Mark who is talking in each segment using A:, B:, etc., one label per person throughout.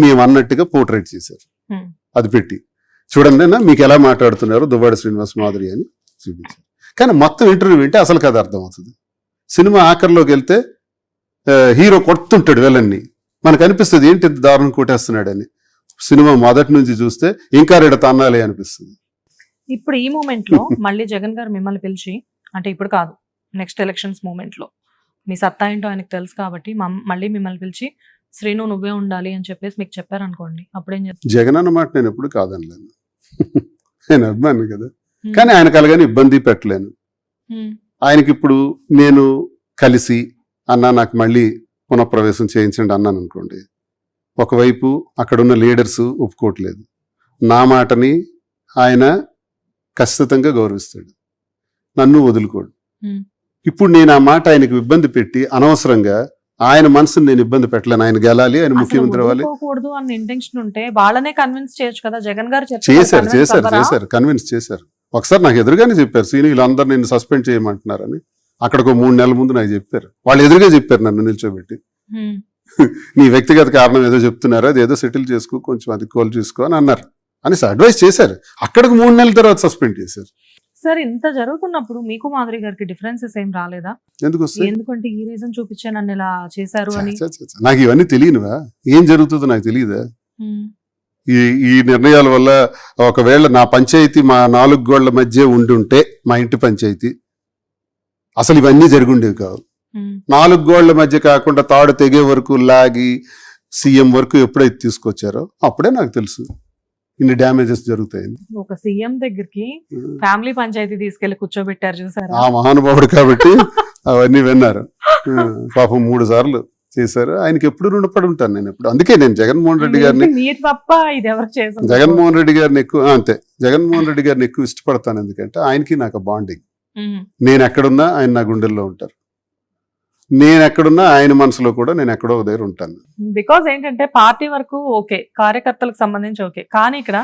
A: మేము అన్నట్టుగా పోర్ట్రేట్ చేశారు. అది పెట్టి. చూడండి మీకు ఎలా మాట్లాడుతున్నారు దువ్వాడ శ్రీనివాస్ మాధురి అని చూపించారు. కానీ మొత్తం ఇంటర్వ్యూ వింటే అసలు కథ అర్థమవుతుంది. సినిమా ఆఖరిలోకి వెళ్తే హీరో కొడుతుంటాడు వెళ్ళన్ని మనకు అనిపిస్తుంది ఏంటి ఇంత దారుణం కొట్టేస్తున్నాడని. సినిమా మొదటి నుంచి చూస్తే ఇంకా రెడ తన్నాలి అనిపిస్తుంది.
B: ఇప్పుడు ఈ మూమెంట్లో మళ్ళీ జగన్ గారు మిమ్మల్ని పిలిచి అంటే ఇప్పుడు కాదు నెక్స్ట్ ఎలక్షన్స్ మూమెంట్లో మీ సత్తా ఏంటో ఆయనకు తెలుసు కాబట్టి మళ్ళీ మిమ్మల్ని పిలిచి శ్రీను నువ్వే ఉండాలి అని చెప్పేసి మీకు చెప్పారనుకోండి అప్పుడేం చేస్తారు?
A: జగన్ అన్నమాట నేను ఎప్పుడు కాదనలేను. నేను అభిమాని కదా. కానీ ఆయన కలగానే ఇబ్బంది పెట్టలేను. ఆయనకి ఇప్పుడు నేను కలిసి అన్న నాకు మళ్ళీ పునఃప్రవేశం చేయించండి అన్నాను అనుకోండి ఒకవైపు అక్కడున్న లీడర్స్ ఒప్పుకోవట్లేదు. నా మాటని ఆయన ఖచ్చితంగా గౌరవిస్తాడు. నన్ను వదులుకోడు. ఇప్పుడు నేను ఆ మాట ఆయనకు ఇబ్బంది పెట్టి అనవసరంగా ఆయన మనసుని నేను ఇబ్బంది పెట్టలేను. ఆయన గెలాలి ఆయన ముఖ్యమంత్రి అవ్వాలి.
B: వదులుకోకూడదు అన్న ఇంటెన్షన్ ఉంటే వాళ్ళనే కన్విన్స్ చేయొచ్చు కదా. జగన్ గారు చర్చలో
A: చేశారు చేశారు? చేశారు? కన్విన్స్ చేశారు. ఒకసారి నాకు ఎదురుగానే చెప్పారు సీని వీళ్ళందరూ నిన్ను సస్పెండ్ చేయమంటున్నారని. అక్కడికి ఒక మూడు నెలల ముందు నాకు చెప్పారు. వాళ్ళు ఎదురుగా చెప్పారు నన్ను నిల్చోబెట్టి. నీ వ్యక్తిగత కారణం ఏదో చెప్తున్నారు అది ఏదో సెటిల్ చేసుకో కొంచెం అది కోల్ చూసుకో అని అన్నారు. అనేసి అడ్వైస్ చేశారు. అక్కడికి మూడు నెలల తర్వాత సస్పెండ్ చేశారు.
B: సార్ ఇంత జరుగుతున్నప్పుడు మీకు మాధురి గారికి డిఫరెన్సెస్ ఏం రాలేదా?
A: ఎందుకు
B: ఎందుకంటే ఈ రీజన్ చూపించే నన్ను ఇలా చేశారు అని.
A: నాకు ఇవన్నీ తెలియనువా? ఏం జరుగుతుందో నాకు తెలియదా? ఈ ఈ నిర్ణయాల వల్ల ఒకవేళ నా పంచాయతీ మా నాలుగు గోళ్ళ మధ్య ఉండుంటే మా ఇంటి పంచాయతీ అసలు ఇవన్నీ జరుగుండేవి కావు. నాలుగు గోళ్ళ మధ్య కాకుండా తాడు తెగే వరకు లాగి సీఎం వరకు ఎప్పుడైతే తీసుకొచ్చారో అప్పుడే నాకు తెలుసు. ఇన్ని డ్యామేజెస్ జరుగుతాయని
B: ఒక సీఎం దగ్గరికి ఫ్యామిలీ పంచాయతీ తీసుకెళ్ళి కూర్చోబెట్టారు చూసారా?
A: ఆ మహానుభావుడు కాబట్టి అవన్నీ విన్నారు. పాపం మూడు సార్లు చేశారు. ఆయనకి ఎప్పుడు రుణపడి ఉంటాను నేను ఎప్పుడు. అందుకే నేను జగన్మోహన్ రెడ్డి గారిని
B: మీరు తప్ప ఇది ఎవరు చేసారు
A: జగన్మోహన్ రెడ్డి గారిని ఎక్కువ అంతే. జగన్మోహన్ రెడ్డి గారిని ఎక్కువ ఇష్టపడతాను ఎందుకంటే ఆయనకి నాకు బాండింగ్. నేను ఎక్కడున్నా ఆయన నా గుండెల్లో ఉంటారు. నేను ఎక్కడున్నా ఆయన మనసులో కూడా నేను ఎక్కడో దగ్గర ఉంటాను.
B: బికాజ్ ఏంటంటే పార్టీ వరకు ఓకే కార్యకర్తలకు సంబంధించి ఓకే. కానీ ఇక్కడ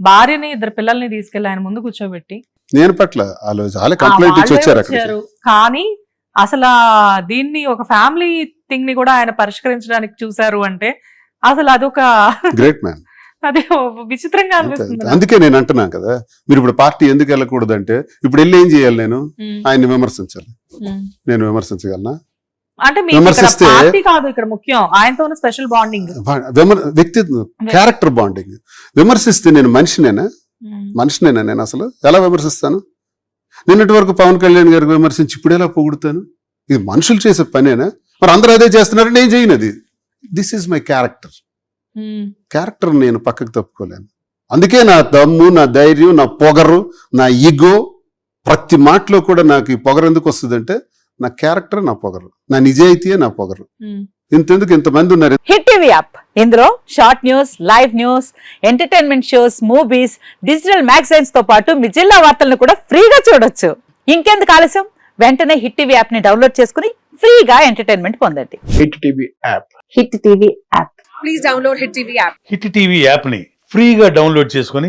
B: భార్యని ఇద్దరు పిల్లల్ని తీసుకెళ్ళి ఆయన ముందు కూర్చోబెట్టి
A: నేను పట్ల వాళ్ళు కంప్లైంట్ ఇచ్చి వచ్చారు. అక్కడ.
B: కానీ అసలు దీన్ని ఒక ఫ్యామిలీ థింగ్ని కూడా ఆయన పరిష్కరించడానికి చూశారు అంటే అసలు అదొక
A: గ్రేట్ మ్యాన్
B: అది విచిత్రంగా అనిపిస్తుంది.
A: అందుకే నేను అంటున్నాను కదా మీరు ఇప్పుడు పార్టీ ఎందుకు వెళ్ళకూడదు అంటే ఇప్పుడు వెళ్ళి ఏం చేయాలి నేను? ఆయన్ని విమర్శించాలి. నేను విమర్శించగలనా?
B: అంటే మీకు ఇక్కడ
A: విమర్శిస్తే-
B: పార్టీ కాదు ఇక్కడ ముఖ్యం. ఆయనతో ఉన్న స్పెషల్ బాండింగ్.
A: వ్యక్తి క్యారెక్టర్ బాండింగ్. విమర్శిస్తే నేను మనిషినేనా? మనిషినేనా నేను అసలు? ఎలా విమర్శిస్తాను? నిన్నటి వరకు పవన్ కళ్యాణ్ గారికి విమర్శించి ఇప్పుడు ఎలా పొగుడుతాను? ఇది మనుషులు చేసే పనేనా? మరి అందరూ అదే చేస్తున్నారు నేను చేయను అది. This is my character character నేను పక్కకు తప్పుకోలేను. అందుకే నా దమ్ము నా ధైర్యం నా పొగరు నా ఈగో ప్రతి మాటలో కూడా నాకు ఈ పొగరు ఎందుకు వస్తుందంటే నా క్యారెక్టర్ నా పొగరు. నా నిజాయితీయే నా పొగరు. ఇంతెందుకు ఇంతమంది ఉన్నారు?
C: హిట్ టీవీ యాప్ ఇందులో short news live news entertainment shows movies digital మ్యాగజైన్స్తో పాటు మీ జిల్లా వార్తలను కూడా ఫ్రీగా చూడొచ్చు. ఇంకెందుకు ఆలస్యం? వెంటనే హిట్ టీవీ యాప్ని డౌన్లోడ్ చేసుకుని ఫ్రీగా ఎంటర్టైన్మెంట్ పొందండి.
D: Hit TV app
C: Hit TV app
E: please download Hit TV app.
F: Hit TV యాప్ని ఫ్రీగా డౌన్లోడ్ చేసుకొని